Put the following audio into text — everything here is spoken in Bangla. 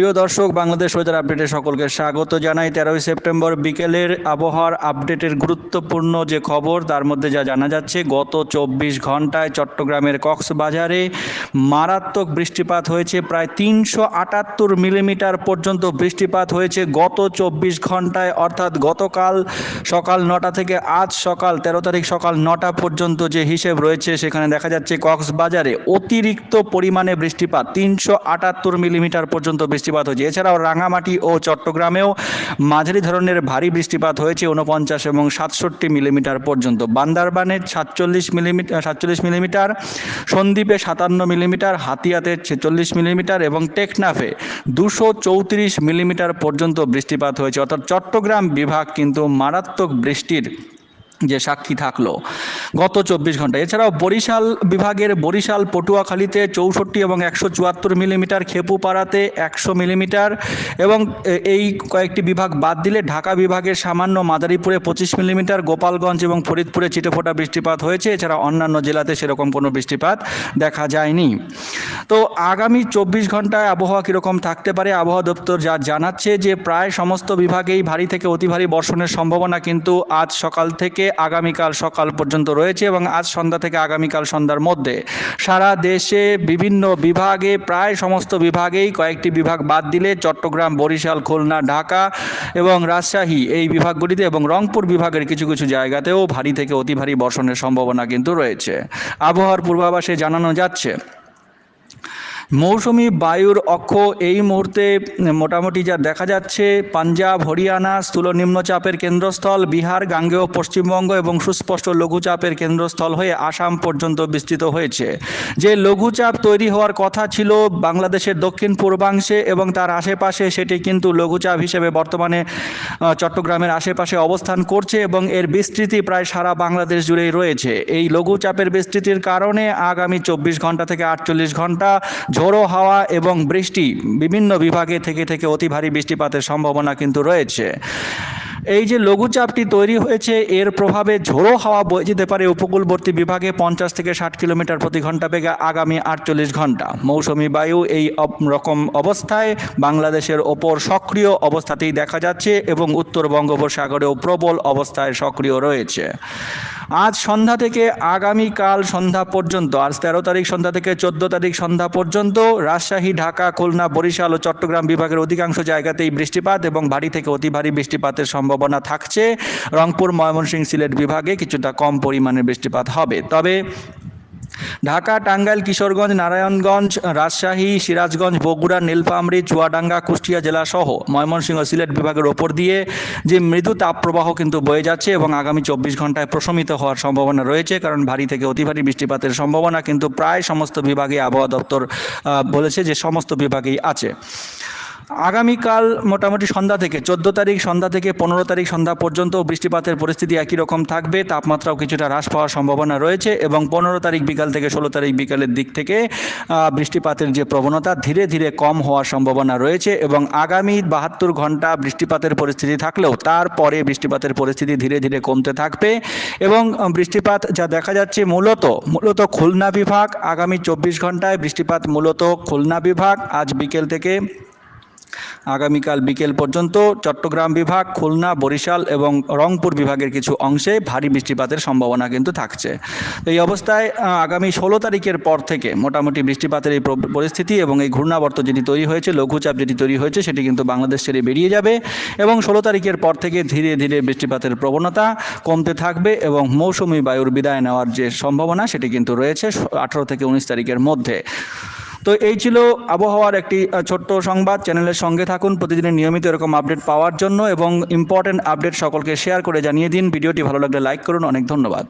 প্রিয় দর্শক, বাংলাদেশ ওয়েদার আপডেটে সকলকে স্বাগত জানাই। তেরোই সেপ্টেম্বর বিকেলের আবহাওয়ার আপডেটের গুরুত্বপূর্ণ যে খবর, তার মধ্যে যা জানা যাচ্ছে, গত চব্বিশ ঘন্টায় চট্টগ্রামের কক্সবাজারে মারাত্মক বৃষ্টিপাত হয়েছে। প্রায় তিনশো আটাত্তর মিলিমিটার পর্যন্ত বৃষ্টিপাত হয়েছে গত চব্বিশ ঘন্টায় অর্থাৎ গতকাল সকাল নটা থেকে আজ সকাল তেরো তারিখ সকাল নটা পর্যন্ত যে হিসেব রয়েছে, সেখানে দেখা যাচ্ছে কক্সবাজারে অতিরিক্ত পরিমাণে বৃষ্টিপাত, তিনশো আটাত্তর মিলিমিটার পর্যন্ত বৃষ্টিপাত হয়েছে। এছাড়াও রাঙামাটি ও চট্টগ্রামেও মাঝারি ধরনের ভারী বৃষ্টিপাত হয়েছে উনপঞ্চাশ এবং সাতষট্টি মিলিমিটার পর্যন্ত। বান্দারবানে সাতচল্লিশ মিলিমিটার সাতচল্লিশ মিলিমিটার, সন্দ্বীপে সাতান্ন মিলিমিটার, হাতিয়াতে ছেচল্লিশ মিলিমিটার এবং টেকনাফে দুশো চৌত্রিশ মিলিমিটার পর্যন্ত বৃষ্টিপাত হয়েছে। অর্থাৎ চট্টগ্রাম বিভাগ কিন্তু মারাত্মক বৃষ্টির যে সাক্ষী থাকল। গত চব্বিশ ঘণ্টা। এছাড়াও বরিশাল বিভাগের বরিশাল, পটুয়াখালীতে চৌষট্টি এবং একশো চুয়াত্তর মিলিমিটার খেপুপাড়াতে একশো মিলিমিটার এবং এই কয়েকটি বিভাগ বাদ দিলে ঢাকা বিভাগের সামান্য মাদারীপুরে পঁচিশ মিলিমিটার, গোপালগঞ্জ এবং ফরিদপুরে চিটেফোঁটা বৃষ্টিপাত হয়েছে। এছাড়া অন্যান্য জেলাতে সেরকম কোনো বৃষ্টিপাত দেখা যায়নি। তো আগামী চব্বিশ ঘন্টায় আবহাওয়া কীরকম থাকতে পারে? আবহাওয়া দপ্তর যা জানাচ্ছে যে প্রায় সমস্ত বিভাগেই ভারী থেকে অতি ভারী বর্ষণের সম্ভাবনা কিন্তু আজ সকাল থেকে আগামীকাল সকাল পর্যন্ত রয়েছে এবং আজ সন্ধ্যা থেকে আগামীকাল সন্ধ্যার মধ্যে সারা দেশে বিভিন্ন বিভাগে, প্রায় সমস্ত বিভাগেই কয়েকটি বিভাগ বাদ দিলে চট্টগ্রাম, বরিশাল, খুলনা, ঢাকা এবং রাজশাহী এই বিভাগগুলিতে এবং রংপুর বিভাগের কিছু কিছু জায়গাতেও ভারী থেকে অতি ভারী বর্ষণের সম্ভাবনা কিন্তু রয়েছে। আবহাওয়ার পূর্বাভাসে জানানো যাচ্ছে মৌসুমি বায়ুর অক্ষ এই মুহূর্তে মোটামুটি যা দেখা যাচ্ছে, পাঞ্জাব, হরিয়ানা, স্থূল নিম্নচাপের কেন্দ্রস্থল, বিহার, গাঙ্গেয় পশ্চিমবঙ্গ এবং সুস্পষ্ট লঘুচাপের কেন্দ্রস্থল হয়ে আসাম পর্যন্ত বিস্তৃত হয়েছে। যে লঘুচাপ তৈরি হওয়ার কথা ছিল বাংলাদেশের দক্ষিণ পূর্বাংশে এবং তার আশেপাশে সেটি কিন্তু লঘুচাপ হিসেবে বর্তমানে চট্টগ্রামের আশেপাশে অবস্থান করছে এবং এর বিস্তৃতি প্রায় সারা বাংলাদেশ জুড়েই রয়েছে। এই লঘুচাপের বিস্তৃতির কারণে আগামী চব্বিশ ঘণ্টা থেকে আটচল্লিশ ঘণ্টা ঝোড়ো হাওয়া এবং বৃষ্টি বিভিন্ন বিভাগে থেকে থেকে অতি ভারী বৃষ্টিপাতের সম্ভাবনা কিন্তু রয়েছে। এই যে লঘুচাপটি তৈরি হয়েছে, এর প্রভাবে ঝোড়ো হাওয়া বয়ে যেতে পারে উপকূলবর্তী বিভাগে পঞ্চাশ থেকে ষাট কিলোমিটার প্রতি ঘণ্টা বেগে আগামী আটচল্লিশ ঘণ্টা মৌসুমি বায়ু এই রকম অবস্থায় বাংলাদেশের ওপর সক্রিয় অবস্থাতেই দেখা যাচ্ছে এবং উত্তর বঙ্গোপসাগরেও প্রবল অবস্থায় সক্রিয় রয়েছে। আজ সন্ধ্যা থেকে আগামীকাল সন্ধ্যা পর্যন্ত, আজ তেরো তারিখ সন্ধ্যা থেকে চোদ্দ তারিখ সন্ধ্যা পর্যন্ত রাজশাহী, ঢাকা, খুলনা, বরিশাল ও চট্টগ্রাম বিভাগের অধিকাংশ জায়গাতেই বৃষ্টিপাত এবং ভারী থেকে অতি ভারী বৃষ্টিপাতের সম্ভাবনা থাকছে। রংপুর, ময়মনসিংহ সিলেট বিভাগে কিছুটা কম পরিমাণে বৃষ্টিপাত হবে। তবে ঢাকা, টাঙ্গাইল, কিশোরগঞ্জ, নারায়ণগঞ্জ, রাজশাহী, সিরাজগঞ্জ, বগুড়া, নীলফামারী, চুয়াডাঙ্গা, কুষ্টিয়া জেলা সহ ময়মনসিংহ সিলেট বিভাগের ওপর দিয়ে যে মৃদু তাপপ্রবাহ কিন্তু বয়ে যাচ্ছে এবং আগামী চব্বিশ ঘন্টায় প্রশমিত হওয়ার সম্ভাবনা রয়েছে, কারণ ভারী থেকে অতি ভারী বৃষ্টিপাতের সম্ভাবনা কিন্তু প্রায় সমস্ত বিভাগে আবহাওয়া দপ্তর বলেছে যে সমস্ত বিভাগেই আছে। আগামীকাল মোটামুটি সন্ধ্যা থেকে, চোদ্দ তারিখ সন্ধ্যা থেকে পনেরো তারিখ সন্ধ্যা পর্যন্ত বৃষ্টিপাতের পরিস্থিতি একই রকম থাকবে, তাপমাত্রাও কিছুটা হ্রাস পাওয়ার সম্ভাবনা রয়েছে এবং পনেরো তারিখ বিকাল থেকে ষোলো তারিখ বিকালের দিক থেকে বৃষ্টিপাতের যে প্রবণতা ধীরে ধীরে কম হওয়ার সম্ভাবনা রয়েছে এবং আগামী বাহাত্তর ঘণ্টা বৃষ্টিপাতের পরিস্থিতি থাকলেও তারপরে বৃষ্টিপাতের পরিস্থিতি ধীরে ধীরে কমতে থাকবে এবং বৃষ্টিপাত যা দেখা যাচ্ছে মূলত মূলত খুলনা বিভাগ, আগামী চব্বিশ ঘন্টায় বৃষ্টিপাত মূলত খুলনা বিভাগ, আজ বিকেল থেকে আগামীকাল বিকেল পর্যন্ত চট্টগ্রাম বিভাগ, খুলনা, বরিশাল এবং রংপুর বিভাগের কিছু অংশে ভারী বৃষ্টিপাতের সম্ভাবনা কিন্তু থাকছে। এই অবস্থায় আগামী ষোলো তারিখের পর থেকে মোটামুটি বৃষ্টিপাতের এই পরিস্থিতি এবং এই ঘূর্ণাবর্ত যেটি তৈরি হয়েছে, লঘুচাপ যেটি তৈরি হয়েছে, সেটি কিন্তু বাংলাদেশ ছেড়ে বেরিয়ে যাবে এবং ষোলো তারিখের পর থেকে ধীরে ধীরে বৃষ্টিপাতের প্রবণতা কমতে থাকবে এবং মৌসুমি বায়ুর বিদায় নেওয়ার যে সম্ভাবনা, সেটি কিন্তু রয়েছে আঠারো থেকে উনিশ তারিখের মধ্যে। তো এই ছিল আবহাওয়ার একটি ছোট্ট সংবাদ। চ্যানেলের সঙ্গে থাকুন, প্রতিদিনের নিয়মিত এরকম আপডেট পাওয়ার জন্য এবং ইম্পর্টেন্ট আপডেট সকলকে শেয়ার করে জানিয়ে দিন। ভিডিওটি ভালো লাগলে লাইক করুন। অনেক ধন্যবাদ।